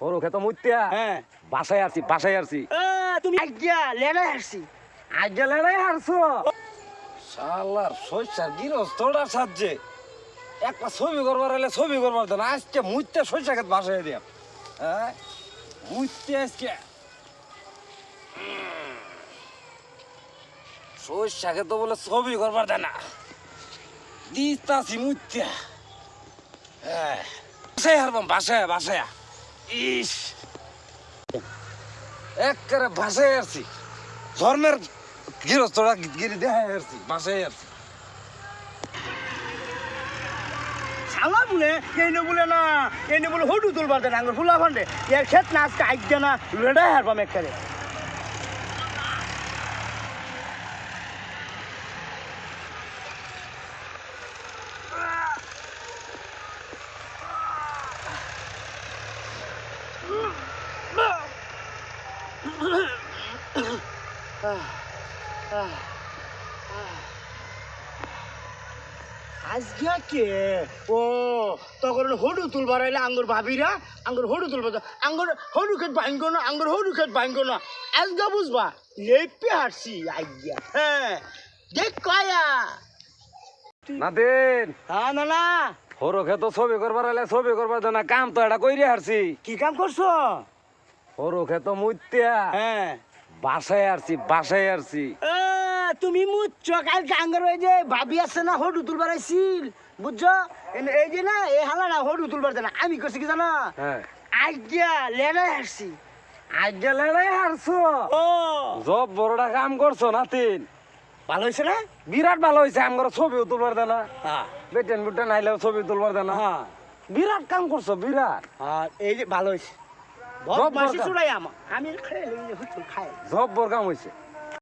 ওর মুত্যা হ্যাঁ বাসায় আসছি বাসায় আসছি এ, তুমি আজ্ঞা লেড়াই আসছি আগে লড়াই হারছো শালার শস্যার গৃহস্থটা সাজছে একটা ছবি করবার হলে ছবি করবার দেন আজকে মুত্যা শস্যা খেত বাসায় দিয়া। হ্যাঁ মুত্যা আজকে। শস্যা খেত বলে ছবি করবার দেয় না দিতাছি মুত্যা হ্যাঁ বাসায় হারবাম বাসায় বাসায় ইস। একেবারে বাসায় আসছি ধর্মের গৃহস্থরা গিরি দেখা আসছি বাসায় আসছি শালা বলে কেন বলে না কেন বলে হটু তুলবার দেন আঙ্গুর ফুলা ফান্ডে এর ক্ষেত না, আজকে আজ্ঞা না, লেড়াই হারবাম একবারে। আজকে কে? ও তখন হডু তুলবার হইলে আঙ্গুর ভাবিরা আঙ্গুর হডু দাও। আঙ্গুর হডু খেত ভাঙ্গ না আঙ্গুর হডু খেত ভাঙ্গ না। আজকে বুঝবা লেপে আজ্ঞা হ্যাঁ দেখ কয়া দেন হ্যাঁ হরো খেতো ছবি করবার ছবি করবার দেয় কাম তো এটা কইরে হারছি কি কাম করছ? হরো খেতো মুত্যা হ্যাঁ। বাসায় আসছি বাসায় তুমি মুচ্ছ কালকে আঙ্গুর ওই যে ভাবি আছে না হডু তুলবার আইছিল বুঝছ? এই যে না এই হালা না হডু তুলবার না আমি করছি কি জানো? হ্যাঁ। আজ্ঞা লেড়াই হারছি। আগে লড়াই হারছো? ও। জব বড়টা কাম করছ না তিন? ভালো হয়েছে না? বিরাট ভালো হয়েছে আমার ছবিও তুলবার দেয় না হ্যাঁ। বেটেন বেটেন আইলেও ছবি তুলবার দেয় না হ্যাঁ। বিরাট কাম করছ বিরাট। আর এই যে ভালো হয়েছে জব্বর কাম হয়েছে